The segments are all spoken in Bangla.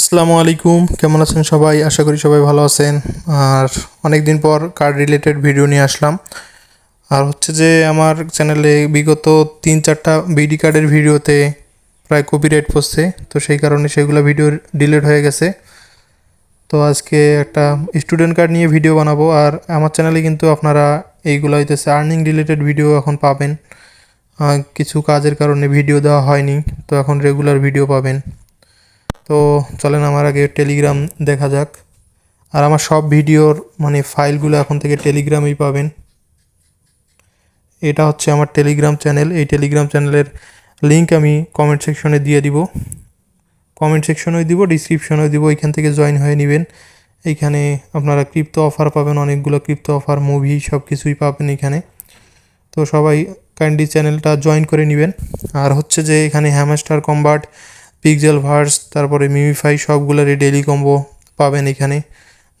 আসসালামু আলাইকুম। কেমন আছেন সবাই? আশা করি সবাই ভালো আছেন। আর অনেক দিন পর কার্ড রিলেটেড ভিডিও নিয়ে আসলাম। আর হচ্ছে যে আমার চ্যানেলে বিগত তিন চারটা বিডি কার্ডের ভিডিওতে প্রায় কপিরাইট পড়ছে। তো সেই কারণে সেগুলো ভিডিও ডিলিট হয়ে গেছে। তো আজকে একটা স্টুডেন্ট কার্ড নিয়ে ভিডিও বানাবো। আর আমার চ্যানেলে কিন্তু আপনারা এইগুলো হইতেছে আর্নিং রিলেটেড ভিডিও এখন পাবেন। কিছু কাজের কারণে ভিডিও দেওয়া হয়নি। তো এখন রেগুলার ভিডিও পাবেন। তো চলেন আমার আগে টেলিগ্রাম দেখা যাক। আর আমার সব ভিডিওর মানে ফাইলগুলো এখন থেকে টেলিগ্রামেই পাবেন। এটা হচ্ছে আমার টেলিগ্রাম চ্যানেল এই টেলিগ্রাম চ্যানেলের লিংক আমি কমেন্ট সেকশনে দিয়ে দিব। কমেন্ট সেকশনেও দিব ডিসক্রিপশনেও দিব, এখান থেকে জয়েন হয়ে নেবেন। এইখানে আপনারা ক্রিপ্টো অফার পাবেন, অনেকগুলো ক্রিপ্টো অফার মুভি সব কিছুই পাবেন এখানে। তো সবাই কাইন্ডলি চ্যানেলটা জয়েন করে নেবেন। আর হচ্ছে যে এখানে হ্যামাস্টার কম্বাট পিকজেল ভার্স তারপরে মিমিফাই সবগুলোরই ডেলি কম্বো পাবেন এখানে,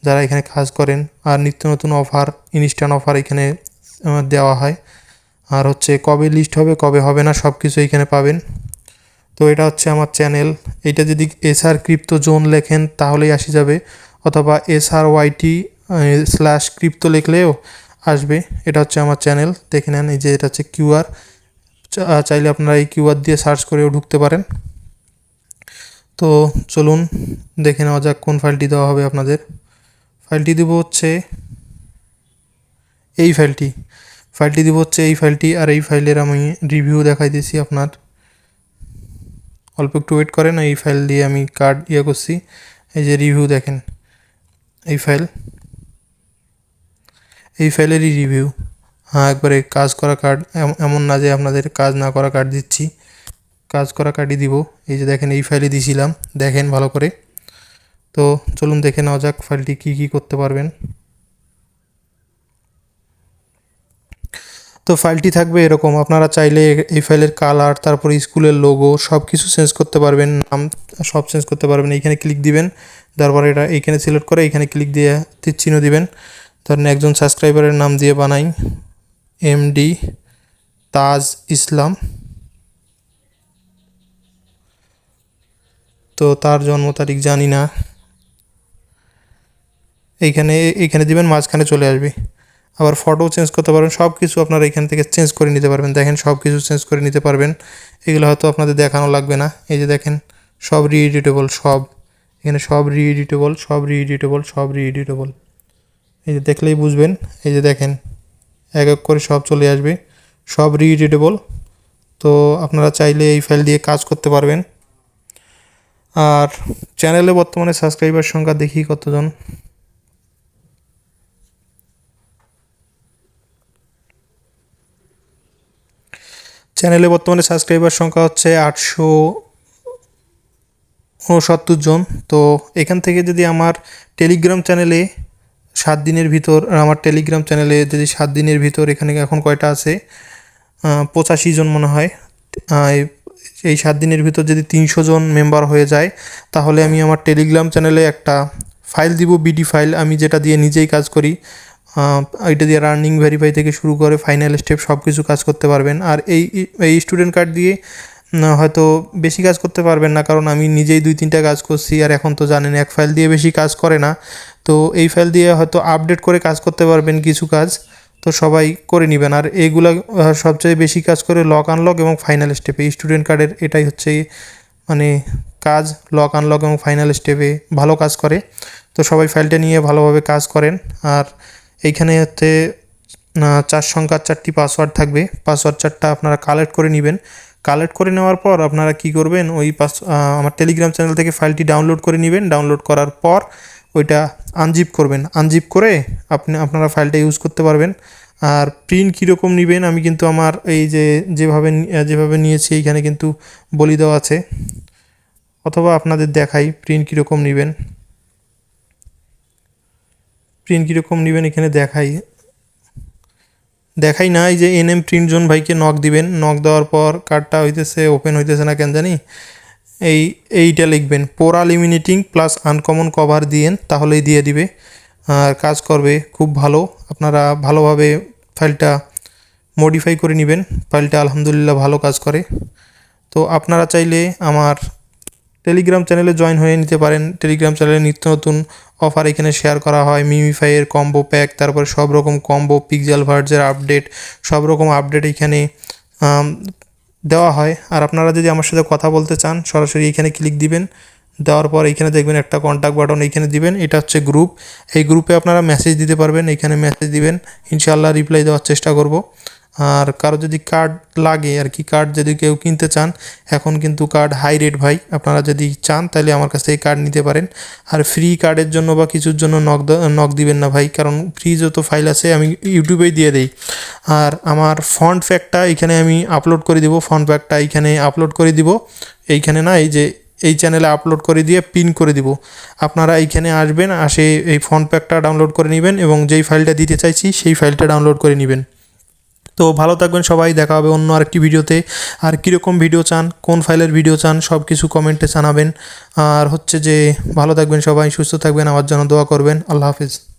যারা এখানে কাজ করেন। আর নিত্য নতুন অফার ইনস্ট্যান্ট অফার এখানে দেওয়া হয়। আর হচ্ছে কবে লিস্ট হবে, কবে হবে না সব কিছু এখানে পাবেন। তো এটা হচ্ছে আমার চ্যানেল এটা যদি এসআর ক্রিপ্টো জোন লেখেন, তাহলেই আসি যাবে। অথবা এসআর ওয়াইটি স্ল্যাশ ক্রিপ্টো লিখলেও আসবে। এটা হচ্ছে আমার চ্যানেল দেখে নেন, এই যে এটা হচ্ছে কিউআর চাইলে আপনারা এই কিউআর দিয়ে সার্চ করেও ঢুকতে পারেন। তো চলুন দেখে নেওয়া যাক কোন ফাইলটি দেওয়া হবে আপনাদের। ফাইলটি দেবো হচ্ছে এই ফাইলটি। ফাইলটি দেবো হচ্ছে এই ফাইলটি আর এই ফাইলের আমি রিভিউ দেখাই দিয়েছি আপনার। অল্প একটু ওয়েট করেন, এই ফাইল দিয়ে আমি কার্ড ইয়ে করছি। এই যে রিভিউ দেখেন, এই ফাইল। এই ফাইলেরই রিভিউ। হ্যাঁ একবারে কাজ করা কার্ড এমন না যে আপনাদের কাজ না করা কার্ড দিচ্ছি। কাজ করা কার্ডই দিব। এই যে দেখেন, এই ফাইলে দিয়েছিলাম দেখেন ভালো করে। তো চলুন দেখে নেওয়া যাক ফাইলটি কী কী করতে পারবেন। তো ফাইলটি থাকবে এরকম। আপনারা চাইলে এই ফাইলের কালার তারপরে স্কুলের লোগো সব কিছু চেঞ্জ করতে পারবেন, নাম সব চেঞ্জ করতে পারবেন। এইখানে ক্লিক দিবেন, তারপরে এটা এইখানে সিলেক্ট করে এইখানে ক্লিক দিয়ে চিহ্ন দিবেন। ধরেন একজন সাবস্ক্রাইবারের নাম দিয়ে বানাই এমডি তাজ ইসলাম। তো তার জন্ম তারিখ জানি না। এইখানে এইখানে দিবেন, মাঝখানে চলে আসবে। আবার ফটো চেঞ্জ করতে পারবেন সব কিছু আপনারা এখান থেকে চেঞ্জ করে নিতে পারবেন। দেখেন সব কিছু চেঞ্জ করে নিতে পারবেন। এগুলো হয়তো আপনাদের দেখানো লাগবে না। এই যে দেখেন, সব রিএডিটেবল সব। এখানে সব রিএডিটেবল সব রিএডিটেবল সব রিএডিটেবল এই যে দেখলেই বুঝবেন। এই যে দেখেন, এক এক করে সব চলে আসবে। সব রিএডিটেবল তো আপনারা চাইলে এই ফাইল দিয়ে কাজ করতে পারবেন। আর চ্যানেলে বর্তমানে সাবস্ক্রাইবার সংখ্যা দেখি কতজন? চ্যানেলে বর্তমানে সাবস্ক্রাইবার সংখ্যা হচ্ছে আটশো উনসত্তর জন। তো এখান থেকে যদি আমার টেলিগ্রাম চ্যানেলে সাত দিনের ভিতর, আমার টেলিগ্রাম চ্যানেলে যদি সাত দিনের ভিতর এখানে এখন কয়টা আছে? পঁচাশি জন মনে হয়। এই- সাত দিনের ভিতর যদি তিনশো জন মেম্বার হয়ে যায়, তাহলে আমি আমার টেলিগ্রাম চ্যানেলে একটা ফাইল দিব বিডি ফাইল আমি যেটা দিয়ে নিজেই কাজ করি এটা দিয়ে রানিং ভেরিফাই থেকে শুরু করে ফাইনাল স্টেপ সব কিছু কাজ করতে পারবেন। আর এই এই স্টুডেন্ট কার্ড দিয়ে হয়তো বেশি কাজ করতে পারবেন না, কারণ আমি নিজেই দুই তিনটা কাজ করছি, আর এখন তো জানেন এক ফাইল দিয়ে বেশি কাজ করে না। তো এই ফাইল দিয়ে হয়তো আপডেট করে কাজ করতে পারবেন কিছু কাজ। তো সবাই করে নেবেন। আর এইগুলা সবচেয়ে বেশি কাজ করে লক আনলক এবং ফাইনাল স্টেপে স্টুডেন্ট কার্ডের এটাই হচ্ছে মানে কাজ লক আনলক এবং ফাইনাল স্টেপে ভালো কাজ করে। তো সবাই ফাইলটা নিয়ে ভালোভাবে কাজ করেন। আর এইখানে হচ্ছে চার সংখ্যার চারটি পাসওয়ার্ড থাকবে। পাসওয়ার্ড চারটা আপনারা কালেক্ট করে নেবেন। কালেক্ট করে নেওয়ার পর আপনারা কি করবেন? ওই পাস আমার টেলিগ্রাম চ্যানেল থেকে ফাইলটি ডাউনলোড করে নেবেন। ডাউনলোড করার পর ওইটা আনজিপ করবেন। আনজিপ করে আপনি, আপনারা ফাইলটা ইউজ করতে পারবেন। আর প্রিন্ট কীরকম নেবেন, আমি কিন্তু আমার এই যে, যেভাবে যেভাবে নিয়েছি, এইখানে কিন্তু বলি দেওয়া আছে। অথবা আপনাদের দেখাই প্রিন্ট কীরকম নেবেন। প্রিন্ট কীরকম নেবেন, এখানে দেখাই। দেখাই না, এই যে এনএম প্রিন্ট জোন ভাইকে নক দিবেন। নক দেওয়ার পর কার্ডটা হইতেছে ওপেন হইতেছে না, কেন জানি। এই, এইটা লিখবেন পোরা লিমিনেটিং প্লাস আনকমন কভার দিয়েন তাহলেই দিয়ে দিবে। আর কাজ করবে খুব ভালো, আপনারা ভালোভাবে ফাইলটা মডিফাই করে নেবেন, ফাইলটা আলহামদুলিল্লাহ ভালো কাজ করে। তো আপনারা চাইলে আমার টেলিগ্রাম চ্যানেলে জয়েন হয়ে নিতে পারেন। টেলিগ্রাম চ্যানেলে নিত্য নতুন অফার এখানে শেয়ার করা হয় মিমিফাইয়ের কম্বো প্যাক তারপরে সব রকম কম্বো পিক্সেল ভার্জের আপডেট সব রকম আপডেট এখানে দেওয়া হয়। আর আপনারা যদি আমার সাথে কথা বলতে চান, সরাসরি এখানে ক্লিক দিবেন। দেওয়ার পর এখানে দেখবেন একটা কন্ট্যাক্ট বাটন এখানে দিবেন। এটা হচ্ছে গ্রুপ এই গ্রুপে আপনারা মেসেজ দিতে পারবেন। এখানে মেসেজ দিবেন। ইনশাআল্লাহ রিপ্লাই দেওয়ার চেষ্টা করব। আর কারও যদি কার্ড লাগে আর কি কার্ড যদি কেউ কিনতে চান, এখন কিন্তু কার্ড হাই রেট ভাই। আপনারা যদি চান, তাহলে আমার কাছ থেকে কার্ড নিতে পারেন। আর ফ্রি কার্ডের জন্য বা কিছুর জন্য নক নক দিবেন না ভাই, কারণ ফ্রি যত ফাইল আছে আমি ইউটিউবেই দিয়ে দেই। আর আমার ফন্ট প্যাকটা এখানে আমি আপলোড করে দিব ফন্ট প্যাকটা এইখানে আপলোড করে দিব। এইখানে না, এই যে, এই চ্যানেলে আপলোড করে দিয়ে পিন করে দিব। আপনারা এইখানে আসবেন, আসে এই ফন্ট প্যাকটা ডাউনলোড করে নেবেন এবং যেই ফাইলটা দিতে চাইছি, সেই ফাইলটা ডাউনলোড করে নেবেন। তো ভালো থাকবেন সবাই, দেখা হবে অন্য আরেকটি ভিডিওতে। আর কীরকম ভিডিও চান, কোন ফাইলের ভিডিও চান সব কিছু কমেন্টে জানাবেন। আর হচ্ছে যে, ভালো থাকবেন সবাই, সুস্থ থাকবেন, আমার জন্য দোয়া করবেন। আল্লাহ হাফিজ।